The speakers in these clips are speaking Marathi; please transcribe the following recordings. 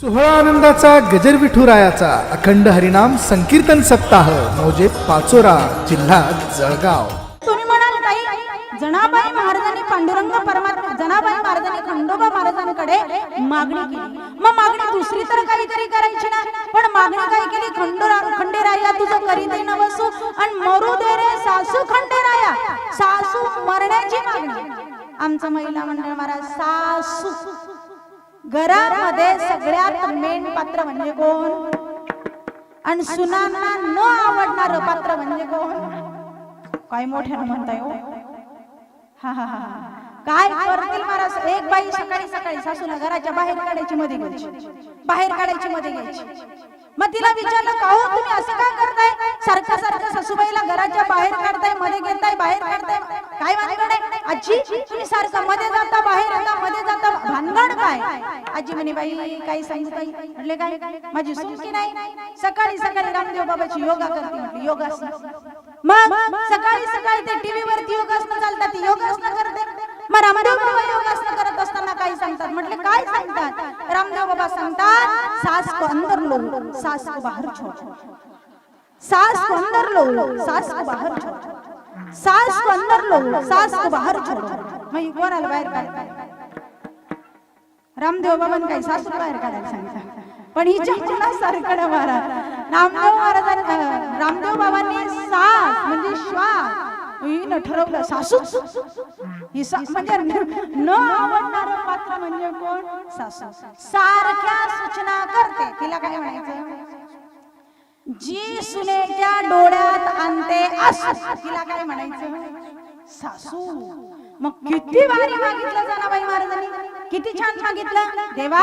सोहळा आनंदाचा गजर विठुरायाचा अखंड हरिनाम संकीर्तन सप्ताह मोजे पाचोरा जिल्हा जळगाव. तुम्ही म्हणाल ताई जनाबाई महाराजांनी पांडुरंग परमात्मा जनाबाई महाराजांनी खंडोबा महाराजांकडे मागणी केली. मग मागणी दुसरी तर काहीतरी करायची ना. पण मागणी काय केली? खंडोरा खंडेराया तुझं करीत दे न बसू आणि मरू दे रे सासू खंडेराया. सासू मरण्याची मागणी. आमचं महिला मंडळ महाराज सासू. घरामध्ये सगळ्यात मेन पात्र म्हणजे कोण? आणि सुनांना न आवडणार पात्र म्हणजे कोण? काय मोठ्यानं म्हणताय हो? हा? हा हा. काय करतील महाराज? एक बाई सकाळी सकाळी सासूला घराच्या बाहेर काढायची मध्ये घ्यायची. बाहेर काढायची मध्ये घ्यायची. मग तिला विचारलं का हो तुम्ही असं काय करताय? सारखं सारखं सासूबाईला घराच्या बाहेर काढतायमध्ये घेताय बाहेर काढताय. काय भानगड आहे? आजी तुम्ही सारखं मध्ये जाता बाहेर येता मध्ये जाता. भानगड काय? आजी म्हणे बाई काही सांगू ताई. म्हटले काय? माझी सुटकी नाही? सकाळी सकाळी रामदेव बाबाची योगा करते. म्हटली योगासन. मग सकाळी सकाळी ते टीव्ही वरती योगासन चालतात ती योगासनं करते. मग रामदेव बाबा योगासनं करत असताना काय सांगतात. म्हटले काय सांगतात? रामदेव बाबा सांगतात सास को अंदर लो सास को बाहर छोड़ सास को अंदर लो सास को बाहर छोड़ सास को अंदर लो सास को बाहर छोड़ मग कोणाला बाहेर काढतात. रामदेव बाबांनी काय सासू बाहेर काढायला सांगितलं पण हिच्या मुलासारकडे महाराज रामदेव महाराजांनी रामदेव बाबांनी सास म्हणजे श्वास हिनं ठरवलं सासू. ही म्हणजे न- आवडणार पात्र म्हणजे कोण? सासू. सारख्या सूचना करते. तिला काय म्हणायचं? जी सुनेच्या डोळ्यात आणते तिला काय म्हणायचं? सासू. मग किती वारी मागितलं जनाबाई महाराजांनी. किती छान सांगितलं? देवा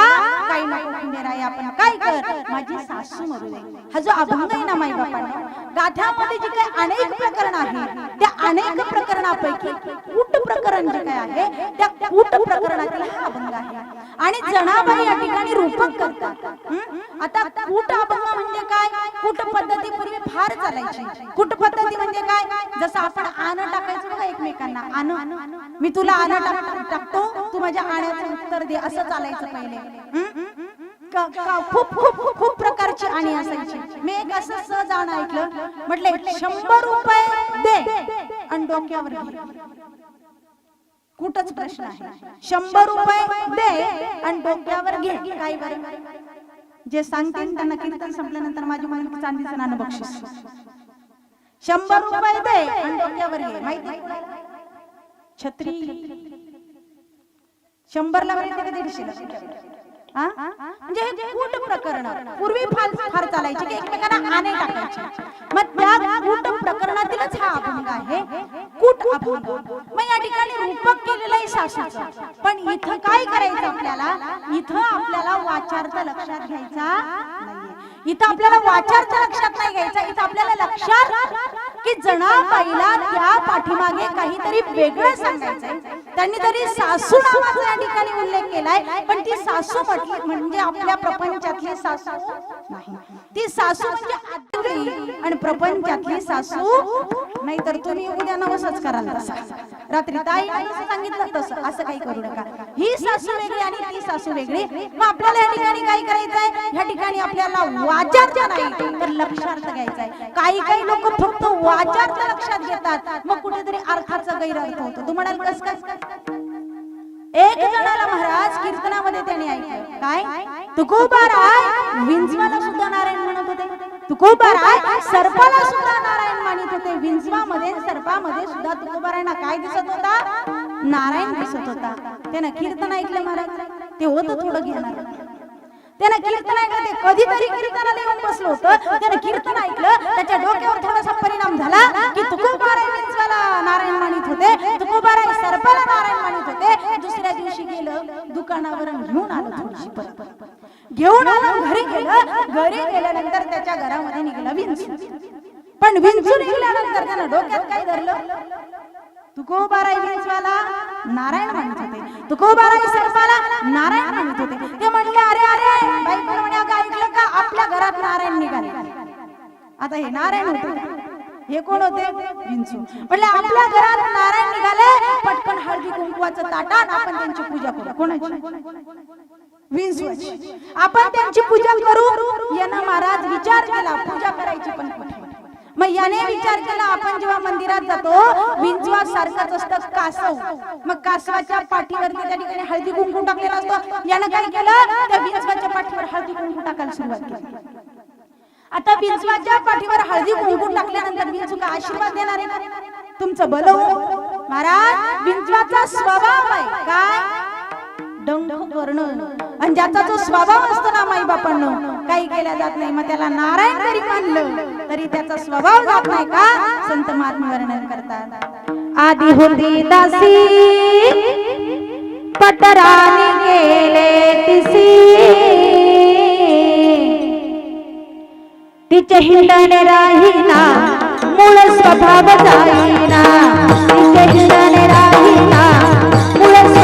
काही नको आपण काय कर? माझी सासू मरू दे. हा जो अभंग आहे ना माई बापांना गाथ्यामध्ये जे काही अनेक प्रकरण आहे त्या अनेक प्रकरणापैकी कूट प्रकरण जे काय आहे त्या कूट प्रकरणातील हा अभंग आहे. आणि जनाबाई या ठिकाणी रूपक करतात. आता कूट अभंग म्हणजे काय? कूट पद्धती पूर्वी फार चालायची. कूट पद्धती म्हणजे काय? जसं आपण आण टाकायचं बघा एकमेकांना. आण. मी तुला आण टाकतो तू माझ्या आण्याचं उत्तर दे असं चालायचं पहिले? क- क- खूप खूप खूप प्रकारची आणि असायची. मी एक असं सहज आण ऐकलं म्हटले शंभर रुपये दे. आणि डोक्यावर घे. कुठच प्रश्न आहे शंभर रुपये दे आणि डोक्यावर घे. काय बरं? जे सांगतील त्यांना कीर्तन संपल्यानंतर माझी मन चांदीचं नाणं बक्षीस. शंभर रुपये दे आणि डोक्यावर घे. माहिती? छत्री. शंभरला मिळते का दीडशेला. म्हणजे हे कूट प्रकरण. पूर्वी फार फार चालायचे की एकमेकांना आणे टाकायचे. मग त्या कूट प्रकरणातीलच हा अभंग आहे. कूट अभंग. मग या ठिकाणी रूपक केलेलं आहे सासूचं. पण इथं काय करायचं आपल्याला? इथं आपल्याला वाचार्थ लक्षात घ्यायचा इथं आपल्याला वाचार्थ लक्षात नाही घ्यायचा. इथं आपल्याला लक्षात की जनाबाईला त्या पाठीमागे काहीतरी वेगळं सांगायचंय. त्यांनी तरी सासू नावाचा या ठिकाणी उल्लेख केलाय पण ती सासू म्हटली म्हणजे आपल्या प्रपंचातली सासू नाही. ती सासू म्हणजे आणि प्रपंचातली सासू नाहीतर तुम्ही उद्या नवसच कराल. तसा रात्री ताई सांगितलं तसं असं काही करू नका. ही सासू वेगळी आणि ती सासू वेगळी. मग आपल्याला या ठिकाणी काय करायचंय? या ठिकाणी आपल्याला वाचार्थ नाही तर लक्षार्थ घ्यायचाय. काही काही लोक फक्त वाचार्थ लक्षात घेतात. मग कुठेतरी अर्थाचा गैरअर्थ होतो. तू म्हणाल कस कस? एक जणाला महाराज कीर्तनामध्ये त्याने ऐकलं. काय? तुकोबाराय विंचवाला सुद्धा नारायण म्हणत होते. तुकोबाराय सर्पाला सुद्धा नारायण मानित होते. विंचवामध्ये सर्पामध्ये सुद्धा तुकोबारायना काय दिसत होता? नारायण दिसत होता. त्यानं कीर्तन ऐकलं महाराज. ते होतं थोडं घेणार. त्यानं कीर्तन ऐकलं ते कधीतरी कीर्तनाला येऊन बसलो होतं. त्यानं कीर्तन ऐकलं त्याच्या डोक्यावर थोडासा परिणाम झाला की तुकोबाराय विंचवाला नारायण मानित होते. तुकोबाराय सर्पाला नारायण मानित होते. दुसऱ्या दिवशी गेलं दुकानावर घेऊन आलं थोडीशी परत. घेऊन आलं घरी गेलं. घरी गेल्यानंतर त्याच्या घरामध्ये निघालं विंचू. पण विंचू निघाल्यानंतर त्यानं डोक्यात काय धरलं? तुकोबाराई विंचवाला नारायण म्हणत होते. तुकोबाराई सर्पाला नारायण म्हणत होते. ते म्हणले अरे अरे बाई पण म्हणे ऐकलं का? आपल्या घरात नारायण निघाले. आता हे नारायण होते. हे कोण होते? विंचू. म्हणले आपल्या घरात नारायण निघाले. पटकन हळदी कुंकवाचं ताटात आपण त्यांची पूजा करू. कोणाची? विंचवाची आपण त्यांची पूजा करू. यानं महाराज विचार केला पूजा करायची पण मग याने विचार केला आपण जेव्हा मंदिरात जातो विंचवा सारखाच असतं कासव. मग कासवाच्या पाठीवरती त्या ठिकाणी हळदी कुंकू टाकलेला असतो. यानं काय केलं? त्या विंचवाच्या पाठीवर हळदी कुंकू टाकायला सुरुवात केली. आता विंचवाच्या पाठीवर हळदी कुंकू टाकल्यानंतर विंचू का आशीर्वाद देणार आहे? तुमचं बल महाराज विंचवाचा स्वभाव आहे. काय? डंख करणं आणि ज्याचा जो स्वभाव असतो ना माई बापांनो काही केल्या जात नाही. मग त्याला नारायण जरी मानलं तरी त्याचा स्वभाव जात नाही का? संत महात्मा वर्णन करतात. आधी होती दासी पटराने गेले तिसी. तिचे हिंडण राहीना मूळ स्वभाव जाईना. तिचे हिंडण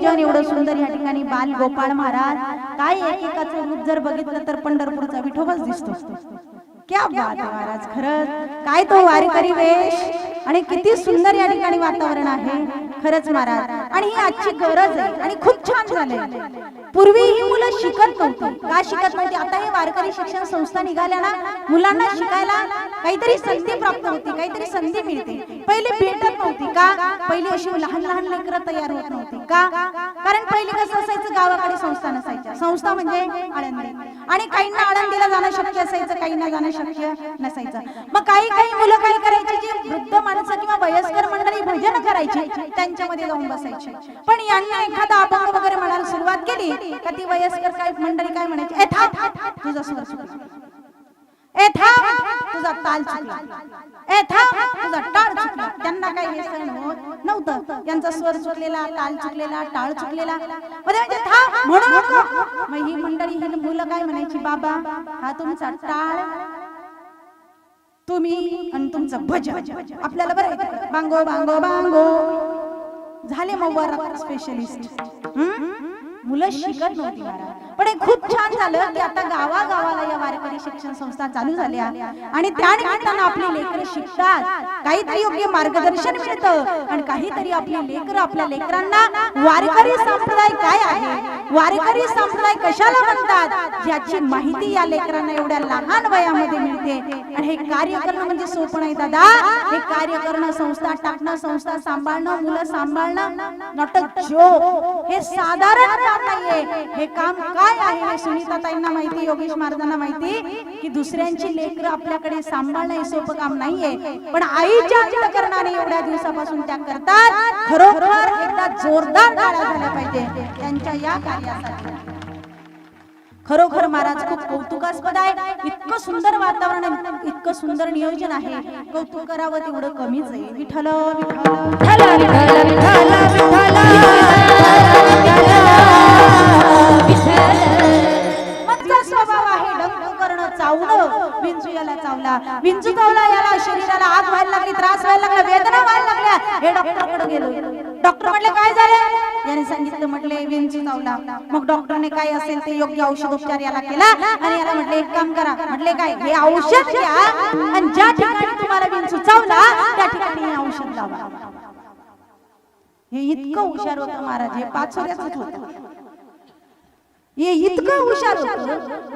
नियोजन एवढं सुंदर या ठिकाणी बाल गोपाळ महाराज काय एकेकाचं रूप जर बघितलं तर पंढरपूरचा विठोबाच दिसतो. क्या बात महाराज खरंच. काय तो वारकरी वेश. आणि किती सुंदर या ठिकाणी वातावरण आहे. खरंच महाराज आणि ही आजची गरज आहे. आणि खूप छान झालंय. पूर्वी ही मुलं शिकत नव्हती. का शिकत नव्हती? आता हे वारकरी शिक्षण संस्था निघाल्या ना मुलांना शिकायला काहीतरी संधी प्राप्त होती काहीतरी संधी मिळते. पहिले भेटत नव्हती. का? पहिली अशी लहान लहान लेकरं तयार होत नव्हती. का? कारण पहिले कसं असायचं? गावाकडे संस्था नसायच्या. संस्था म्हणजे आळंदी. आणि काहींना आळंदीला जाणं शक्य असायचं काहींना जाणं शक्य नसायचं. मग काही काही मुलं काय करायची? जी वृद्ध माणसं किंवा वयस्कर मंडळी भजन करायची त्यांच्यामध्ये जाऊन बसायची. पण यांना एखादा अभंग वगैरे म्हणायला सुरुवात केली का ती वयस्कर काय मंडळी काय म्हणायची ए थांब तुझा स्वर ए थांब तुझा ताल चुकला. ए थांब तुझा टाळ चुकला. त्यांना काही हे सहन होत नव्हतं. त्यांचा स्वर चुकलेला ताल चुकलेला टाळ चुकलेला. मग म्हणजे थांब म्हणू नको. मग ही मंडळी ही मुलं काय म्हणायची बाबा हा तुमचा टाळ तुम्ही आणि तुमचं भजन. आपल्याला बरं बांगो बांगो बांगो. झाले मग स्पेशलिस्ट मुलं शिकत नव्हती महाराज खूप छान झालं की आता गावागावाला या वारकरी शिक्षण संस्था चालू झाल्या. आणि त्या निमित्तानं आपली लेकर शिकतात. काहीतरी योग्य मार्गदर्शन मिळतं. आणि काहीतरी आपली लेकर आपल्या लेकरांना वारकरी संप्रदाय काय आहे? वारकरी संप्रदाय कशाला म्हणतात? याची माहिती या लेकरांना एवढ्या लहान वयामध्ये मिळते. आणि हे कार्य करणं म्हणजे सोपं नाही दादा. हे कार्य करणं संस्था टाकणं संस्था सांभाळणं मुलं सांभाळणं नॉट अ जोक. हे साधारण काम नाहीये. हे काम काय आहे? आहे हे सुनीताताईंना माहिती योगेश महाराजांना माहिती की दुसऱ्यांची लेकर आपल्याकडे सांभाळणं हे सोपं काम नाहीये. पण आईच्या अंतकरणाने एवढ्या दिवसापासून त्या करतात. खरोखर एकदा जोरदार टाळ्या झाल्या पाहिजे त्यांच्या या कार्यासाठी. खरोखर महाराज खूप कौतुकास्पद आहे. इतकं सुंदर वातावरण इतकं सुंदर नियोजन आहे. कौतुक करावं तेवढं कमीच आहे. विठ्ठल विठ्ठल. चावणं विंचू याला चावला. विंचू चावला याला शरीराला आग व्हायला लागली त्रास व्हायला लागला वेदना व्हायला लागल्या. हे डॉक्टरकडे गेलो. डॉक्टर म्हटले काय झालं? याने सांगितलं म्हटले विंचू चावला. मग डॉक्टरने काय असेल ते योग्य औषध उपचार याला केला आणि याला म्हटले एक काम करा. म्हटले काय हे औषध घ्या आणि ज्या ठिकाणी तुम्हाला विंचू चावला त्या ठिकाणी हे औषध लावा. हे इतकं हुशार होतं महाराज हे पाचोऱ्याच होतं. हे इतकं हुशार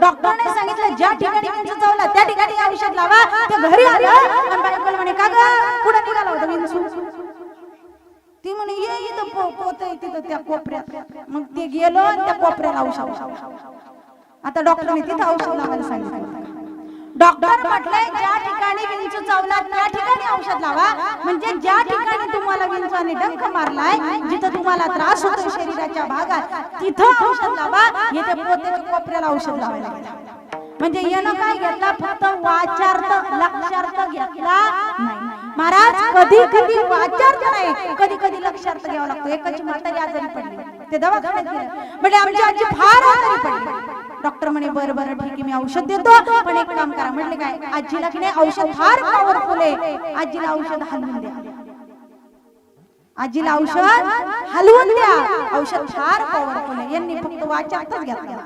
डॉक्टरने सांगितलं ज्या ठिकाणी विंचू चावला त्या ठिकाणी औषध लावा. ते घरी आलं आणि बायकोला म्हणे का ग कुठं निघाला होता विंचू ती म्हणे ये इथं पो पोत तिथं त्या कोपऱ्यात. मग ते गेलो आणि त्या कोपऱ्याला औषध आता डॉक्टरने तिथं औषध लावायला सांगितलं. डॉक्टर म्हटलंय ज्या ठिकाणी विंचू चावला त्या ठिकाणी औषध लावा. म्हणजे ज्या ठिकाणी तुम्हाला विंचूने डंख मारलाय जिथं तुम्हाला त्रास होतो शरीराच्या भागात तिथं औषध लावा येथे पोत्याच्या कोपऱ्याला औषध लावायला म्हणजे येणं काय घेतला? फक्त वाचार्थ लक्षार्थ घेतला नाही. महाराज कधी कधी वाचार्थ नाही कधी कधी लक्षार्थ घ्यावा लागतो. एकच म्हातारी आजारी पडली. ते दवाखान्यात गेले. म्हणजे आमची आजी फार आजारी पडली. डॉक्टर म्हणे बरं बरं ठीक आहे मी औषध देतो पण एक काम करा. म्हटले काय? आजीला की नाही औषध फार पॉवरफुल आहे. आजीला औषध हलवून द्या. आजीला औषध हलवून द्या. औषध फार पॉवरफुल आहे. यांनी फक्त वाचार्थच घेतला.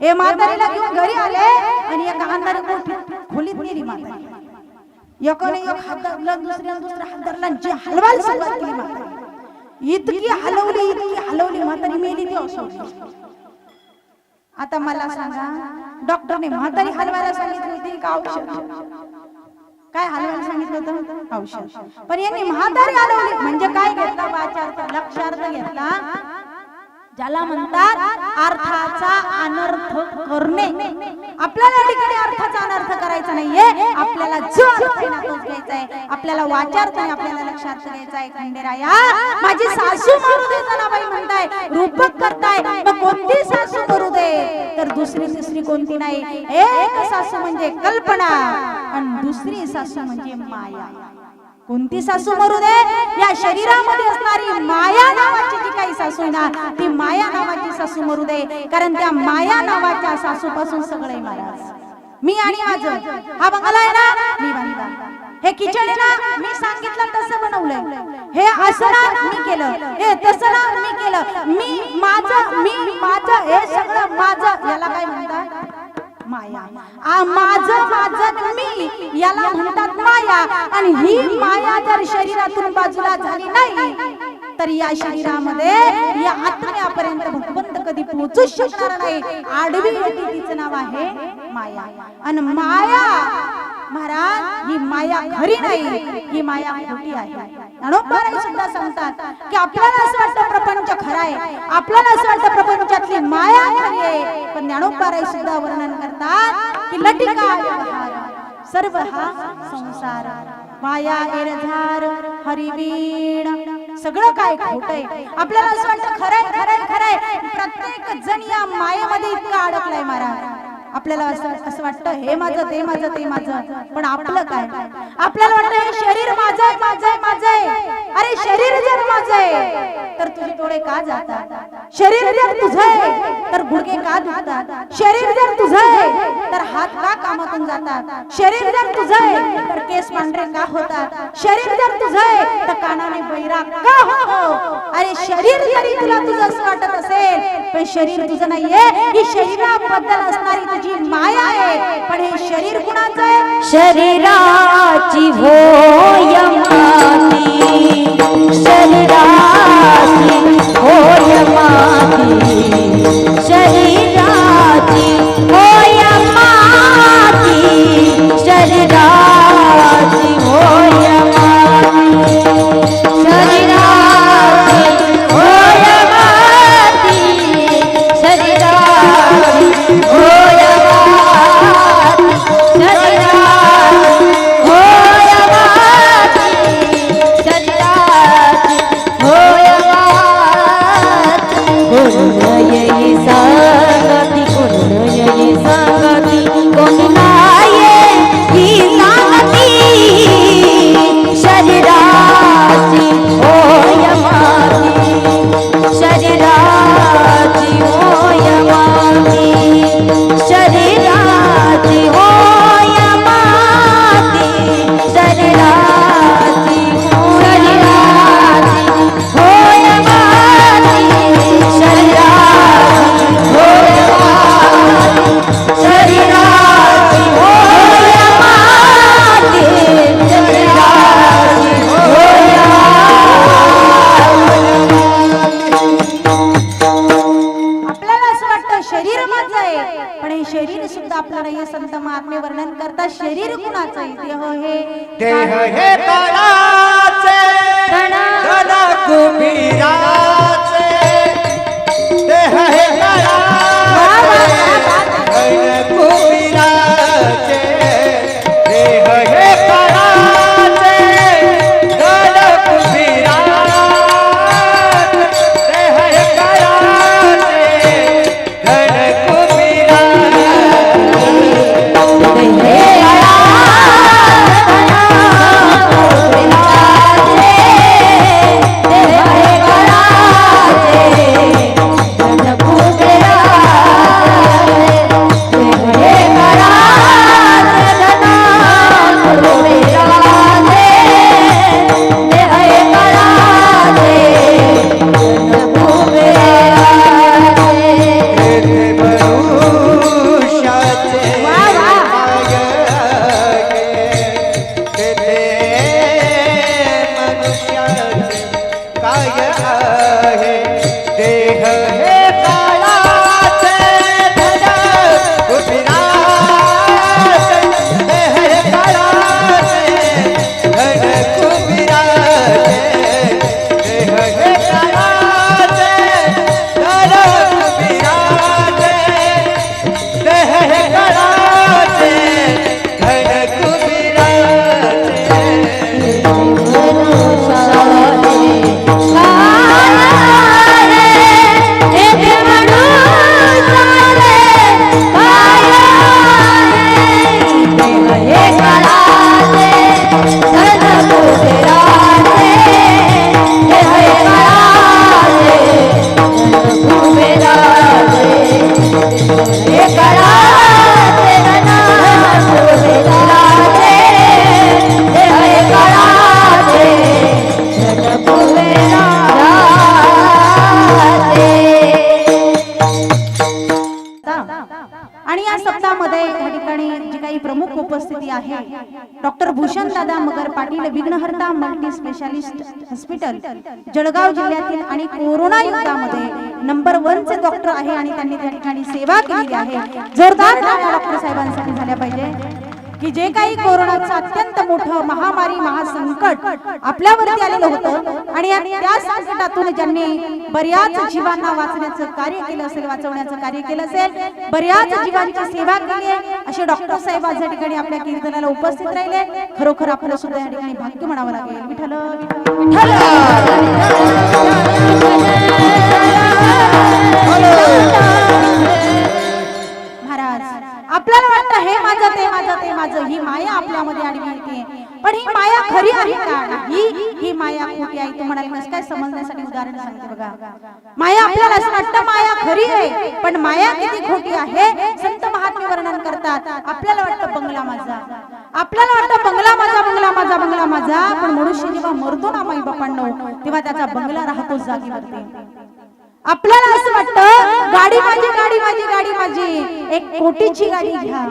हे म्हातारीला घेऊन घरी आले आणि एका अंधारी खोलीत खोलीत गेली म्हातारी. एकाने एक हात धरला दुसरा हात धरला जी हलवायला सुरुवात केली म्हातारी. इतकी हलवली इतकी हलवली. म्हातारी मेली ती औषध. आता मला सांगा डॉक्टरने म्हातारी हलवायला सांगितली होती का औषध. काय हलवायला सांगितलं होतं? औषध. पण यांनी म्हातारी हलवली म्हणजे काय घेतला? वाचार्थ लक्षार्थ घेतला. ज्याला म्हणतात अर्थाचा अनर्थ करणे. आपल्याला ठिकाणी अर्थाचा अनर्थ करायचा नाहीये. आपल्याला जो अर्थ आहे घ्यायचा आहे. आपल्याला वाचार्थ नाही आपल्याला लक्षार्थ घ्यायचा आहे. खंडेराया माझी सासू मारू दे जनाबाई म्हणताय. रूपक करताय मग कोणती सासू मारू दे? तर दुसरी तिसरी कोणती नाही? एक सासू म्हणजे कल्पना आणि दुसरी सासू म्हणजे माया. कोणती सासू मरू दे या शरीरामध्ये असणारी माया नावाची जी काही सासू आहे ना ती माया नावाची सासू मरू दे कारण त्या माया नावाच्या सासू पासून सगळे महाराज. मी आणि माझं. हा बंगला आहे ना? मी बांधला. हे किचन आहे ना? मी सांगितलं तसं बनवलंय. हे असं ना मी केलं. हे तसं ना मी केलं. मी माझं मी माझं हे सगळं माझं. याला काय म्हणतात? माया. आ, माझं माझं मी याला म्हणतात माया. आणि ही माया जर शरीरातून बाजूला झाली नाही तर या शरीरामध्ये या आत्म्यापर्यंत भगवंत कधी पोहोचू शकणार नाही. आडवी तिचं नाव आहे माया. आणि माया महाराज ही माया खरी नाही. ही माया खोटी आहे. सुद्धा सांगतात की आपल्याला असं वाटतं प्रपंच खरा आहे. आपल्याला असं वाटतं प्रपंचातली माया खरी आहे. पण ज्ञानोबाराई सुद्धा वर्णन करतात की लटिका सर्व हा संसार. माया एरझार हरिवीण सगळं काय खोट आपल्याला असं वाटतं खरंय खरंय खरंय प्रत्येक जण या मायेमध्ये इतका अडकलाय महाराज. आपल्याला असं असं वाटतं हे माझं ते माझं ते माझं. पण आपलं काय? आपल्याला वाटतं हे शरीर माझं आहे माझं आहे माझं आहे. अरे शरीर जर माझं आहे तर तुझे डोळे का जातात? शरीर जर तुझं आहे तर गुडघे का दुखतात? शरीर जर तुझं आहे तर हात का कामातून जातात? शरीर जर तुझं आहे तर केस पांढरे का होतात? शरीर जर तुझं आहे तर कानाने बैरा का होतो? अरे शरीर जरी तुला तुझं असं वाटत असेल पण शरीर तुझं नाहीये. ही शरीराबद्दल असणारी जी माया आहे पण हे शरीर कुणाचं आहे? शरीराची होय माती. शरीराची होय माती. शरीराची उपस्थिती आहे. डॉक्टर भूषण दादा मगर पाटील विघ्नहर्ता मल्टी स्पेशालिस्ट हॉस्पिटल जळगाव जिल्ह्यातील आणि कोरोना युद्धामध्ये नंबर वन चे डॉक्टर आहे आणि त्यांनी त्या ठिकाणी सेवा केलेली आहे. जोरदार डॉक्टर साहेबांसाठी झाल्या पाहिजे. की जे काही कोरोनाचं अत्यंत मोठं महामारी महासंकट आपल्यावरती आलेलं होतं आणि त्या संकटातून ज्यांनी बऱ्याच जीवांना वाचण्याचं कार्य केलं असेल वाचवण्याचं कार्य केलं असेल बऱ्याच जीवांची सेवा केली आहे असे डॉक्टर साहेब आज या ठिकाणी आपल्या कीर्तनाला उपस्थित राहिले खरोखर आपलं सुद्धा या ठिकाणी भाग्य म्हणावं लागेल. विठ्ठल विठ्ठल! महाराज आपल्याला वाटतं हे माझं ते माझं ते माझं ही माया आपल्यामध्ये आडवी पण ही माया खरी आहे का? ही ही माया खोटी आहे. तुम्हाला कसं काय समजण्यासाठी उदाहरण सांगते बघा. माया आपल्याला असं वाटतं माया खरी आहे. पण माया किती खोटी आहे संत महात्मे वर्णन करतात. आपल्याला वाटतं बंगला माझा. आपल्याला वाटतं बंगला माझा बंगला माझा बंगला माझा. पण मनुष्य जेव्हा मरतो ना माई बापांनो तेव्हा त्याचा बंगला राहतो जागेवरती. आपल्याला असं वाटतं गाडी माझी गाडी माझी गाडी माझी. एक कोटीची गाडी घ्या.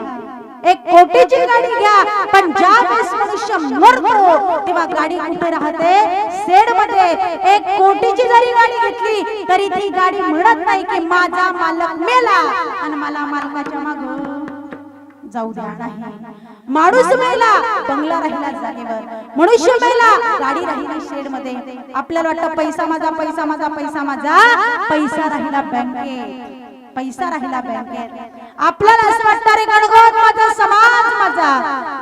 एक कोटीची गाडी घ्या. पण ज्या वेळेस मनुष्य मरतो तेव्हा गाडी कुठे राहते? सेडमध्ये एक कोटीची जरी गाडी घेतली तरी ती गाडी म्हणत नाही की माझा मालक मेला. आणि मला मालकाच्या माग जाऊ द्या. नाही माणूस मेला बंगला राहिला जागेवर. मनुष्य मेला गाडी राहिली शेडमध्ये आपल्याला वाटतं पैसा माझा पैसा माझा पैसा माझा पैसा राहिला बँकेत. पैसा राहिला बँकेत. आपल्याला असं वाटतं रे गणगोत माझा समाज माझा.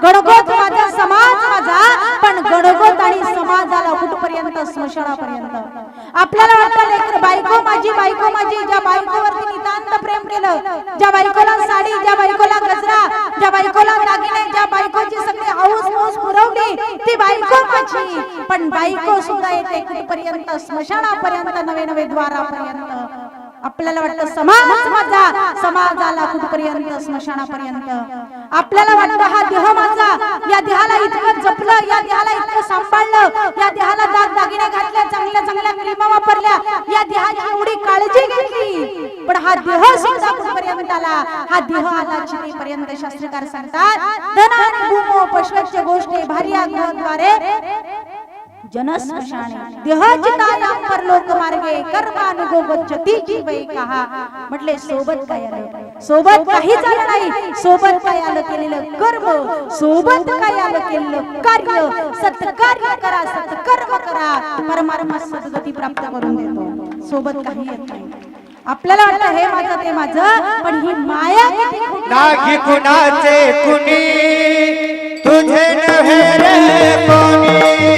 गणगोत माझा समाज माझा. पण गणगोत आणि समाजाला कुठपर्यंत? स्मशानापर्यंत. आपल्याला वाटतं लेकर बायको माझी बायको माझी. ज्या बायकोवरती नितांत प्रेम केलं ज्या बायकोला साडी ज्या बायकोला गजरा ज्या बायकोला दागिने ज्या बायकोची सगळी हाऊस मौस पुरवली ती बायको माझी. पण बायको सुद्धा येते कुठपर्यंत? स्मशानापर्यंत नवे नवे द्वारापर्यंत. आपल्याला वाटतं समाज माझा समाजाला कुठपर्यंत स्मशानापर्यंत? आपल्याला वाटतं हा देह माझा या देहाला इतकं जपलं या देहाला इतकं सांभाळलं या देहाला दाग दागिने घातल्या चांगल्या चांगल्या क्रीमा वापरल्या या देहाची एवढी काळजी घेतली. पण हा देह सुद्धा कुठपर्यंत आला? हा देह आला चितेपर्यंत शास्त्रकार सांगतात धन आणि भूमो गोष्टी भारी गृहद्वारे जनस्मशाने। देहाचितायाम परलोक मार्गे कर्मानुगो गच्छती जीवै कहा। म्हटले सोबत काय आलं सोबत काहीच आलं नाही। सोबत काय आलं केलेलं कर्म। सोबत काय आलं केलेलं कार्य। सत्कार्य करा सत्कर्म करा। परमात्मा सद्गती प्राप्त करून देतो। सोबत काही येत नाही। आपल्याला वाटतं हे माझं ते माझं. पण ही माया किती कुणाचे कुणी? तुझे नव्हे रे कोणी.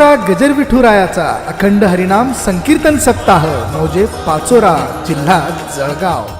आनंदाचा गजर विठुरायाचा अखंड हरिनाम संकीर्तन सप्ताह मौजे पाचोरा जिल्हा जळगाव.